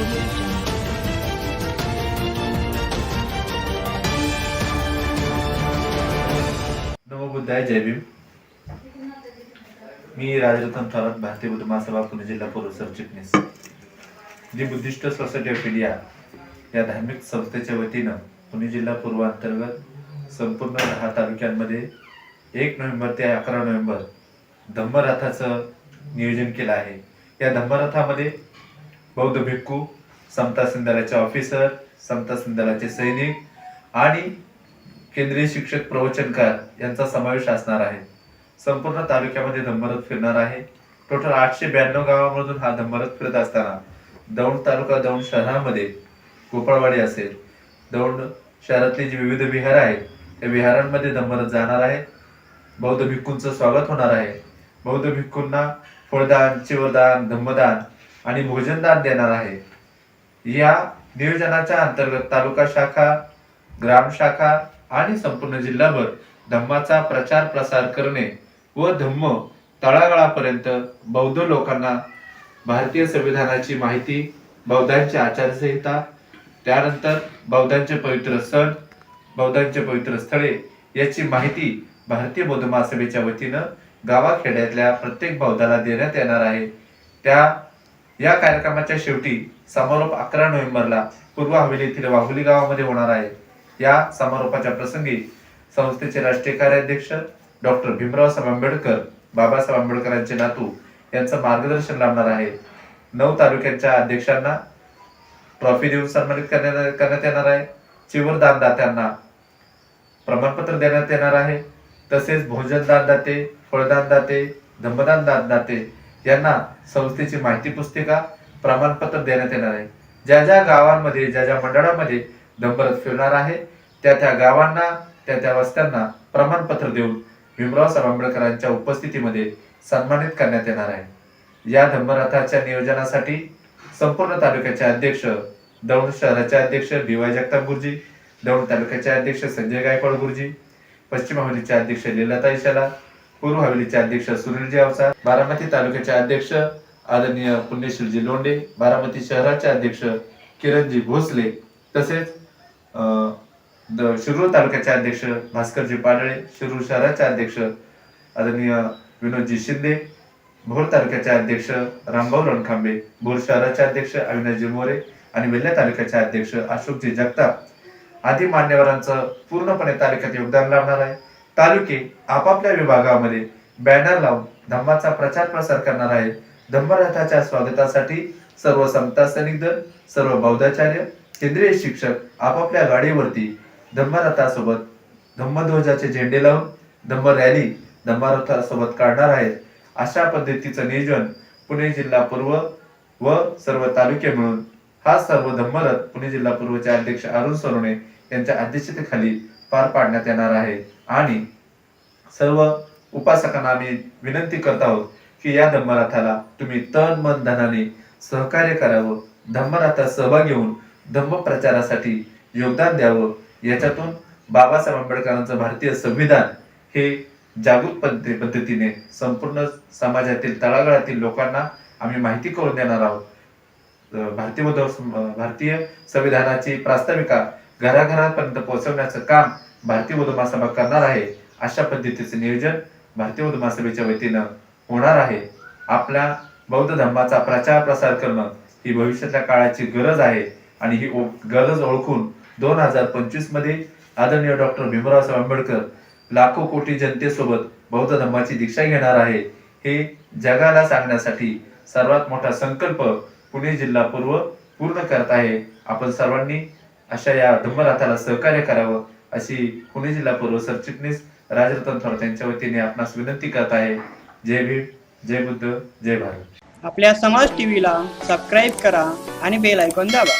नमोबुद्धाय नमो बुद्धाय जय भीम. मी राजरत्न थोरात भारतीय बुद्ध महासभा पुणे जिल्हा पूर्व सरचिटणीस. जी बुद्धिस्ट सोसायटी ऑफ इंडिया या धार्मिक संस्थेच्या वतीनं पुणे जिल्हा पूर्वांतर्गत संपूर्ण दहा तालुक्यांमध्ये एक नोव्हेंबर ते अकरा नोव्हेंबर धम्मरथाचं नियोजन केलं आहे. या धम्मरथामध्ये बौद्ध भिक्खू समता सिंधालाचे ऑफिसर समता सिंधालाचे सैनिक आणि केंद्रीय शिक्षक प्रवचनकार यांचा समावेश असणार आहे. संपूर्ण तालुक्यामध्ये धम्मरथ फिरणार आहे. टोटल आठशे ब्याण्णव गावामधून हा धम्मरथ फिरत असताना दौंड तालुका दौंड शहरामध्ये गोपाळवाडी असेल. दौंड शहरातली जी विविध विहार आहेत त्या विहारांमध्ये धम्मरथ जाणार आहे. बौद्ध भिक्खूंचं स्वागत होणार आहे. बौद्ध भिक्खूंना फळदान चिवरदान धम्मदान आणि भोजनदान देणार आहे. या नियोजनाच्या अंतर्गत तालुका शाखा ग्राम शाखा आणि संपूर्ण जिल्हाभर धम्माचा प्रचार प्रसार करणे व धम्म तळागाळापर्यंत बौद्ध लोकांना भारतीय संविधानाची माहिती बौद्धांची आचारसंहिता त्यानंतर बौद्धांचे पवित्र सण बौद्धांचे पवित्र स्थळे याची माहिती भारतीय बौद्ध महासभेच्या वतीनं गावाखेड्यातल्या प्रत्येक बौद्धाला देण्यात येणार आहे. त्या या कार्यक्रमाच्या शेवटी समारोप अकरा नोव्हेंबरला पूर्व हवेली येथील वाहुली गावामध्ये होणार आहे. या समारोपाच्या प्रसंगी संस्थेचे राष्ट्रीय कार्याध्यक्ष डॉक्टर भीमराव आंबेडकर बाबासाहेब आंबेडकरांचे नातू यांचं मार्गदर्शन लाभणार आहे नऊ तालुक्यांच्या अध्यक्षांना ट्रॉफी देऊन सन्मानित करण्यात करण्यात येणार आहे. चिवर दानदात्यांना प्रमाणपत्र देण्यात येणार आहे. तसेच भोजन दानदाते फळदान दाते धम्मदान दानदाते यांना संस्थेची माहिती पुस्तिका प्रमाणपत्र देण्यात येणार आहे. ज्या ज्या गावांमध्ये ज्या ज्या मंडळामध्ये धम्मरथ फिरणार आहे त्या त्या गावांना त्या त्या वस्त्यांना प्रमाणपत्र देऊन भीमराव साहेब आंबेडकरांच्या उपस्थितीमध्ये सन्मानित करण्यात येणार आहे. या धम्मरथाच्या नियोजनासाठी संपूर्ण तालुक्याचे अध्यक्ष दौंड शहराचे अध्यक्ष डी वाय जगताप गुरुजी दौंड तालुक्याचे अध्यक्ष संजय गायकवाड गुरुजी पश्चिम हवेलीचे अध्यक्ष लीलाताई शेला पूर्व हवेलीचे अध्यक्ष सुनीलजी अवसार बारामती तालुक्याचे अध्यक्ष आदरणीय पुण्यशीलजी लोंडे बारामती शहराचे अध्यक्ष किरणजी भोसले तसेच अं, शिरूर तालुक्याचे अध्यक्ष भास्करजी पाडळे शिरूर शहराचे अध्यक्ष आदरणीय विनोदजी शिंदे भोर तालुक्याचे अध्यक्ष रामभाऊ रणखांबे भोर शहराचे अध्यक्ष अविनाशजी मोरे आणि वेल्हा तालुक्याचे अध्यक्ष अशोकजी जगताप. आदी मान्यवरांचं पूर्णपणे तालुक्यात योगदान लाभणार आहे. तालुके आपापल्या विभागामध्ये बॅनर लावून धम्माचा प्रचार प्रसार करणार आहेत. धम्मरथाच्या स्वागतासाठी सर्व समता सैनिक दल सर्व बौद्धाचार्य केंद्रीय शिक्षक आपापल्या गाडीवरती धम्मरथासोबत धम्मध्वजाचे झेंडे लावून धम्म रॅली धम्मरथासोबत काढणार आहेत. अशा पद्धतीचं नियोजन पुणे जिल्हा पूर्व व सर्व तालुके मिळून हा सर्व धम्मरथ पुणे जिल्हा पूर्वचे अध्यक्ष अरुण सोनवणे यांच्या अध्यक्षतेखाली पार पाडण्यात येणार आहे. आणि सर्व उपासकांना आम्ही विनंती करत आहोत की या धम्मरथाला तुम्ही तन मन धनाने सहकार्य करावं. धम्मरथात सहभाग घेऊन धम्म प्रचारासाठी योगदान द्यावं. याच्यातून बाबासाहेब आंबेडकरांचं भारतीय संविधान हे जागृत पद्धतीने संपूर्ण समाजातील तळागाळातील लोकांना आम्ही माहिती करून देणार आहोत. भारतीय भारतीय संविधानाची प्रास्ताविका घराघरापर्यंत पोहोचवण्याचं काम भारतीय बौद्ध करणार आहे अशा पद्धतीचे नियोजन भारतीय बौद्ध वतीनं होणार आहे. आपल्या बौद्ध धर्माचा प्रचार प्रसार करणं ही भविष्यातल्या काळाची गरज आहे आणि ही ओ- गरज ओळखून दोन हजार पंचवीसमध्ये आदरणीय डॉक्टर भीमरावसाहेब आंबेडकर लाखो कोटी जनतेसोबत बौद्ध धर्माची दीक्षा घेणार आहे. हे जगाला सांगण्यासाठी सर्वात मोठा संकल्प पुणे जिल्हा पूर्व पूर्ण करत आहे. आपण सर्वांनी अशा या धम्मरथाला सहकार्य करावं अशी पुणे जिल्हा पूर्व सरचिटणीस राजरतन थोरात यांच्या वतीने आपणास विनंती करत आहे. जय भीम जय बुद्ध जय भारत. आपल्या समाज टीव्हीला सबस्क्राईब करा आणि बेल ऐकून दाबा.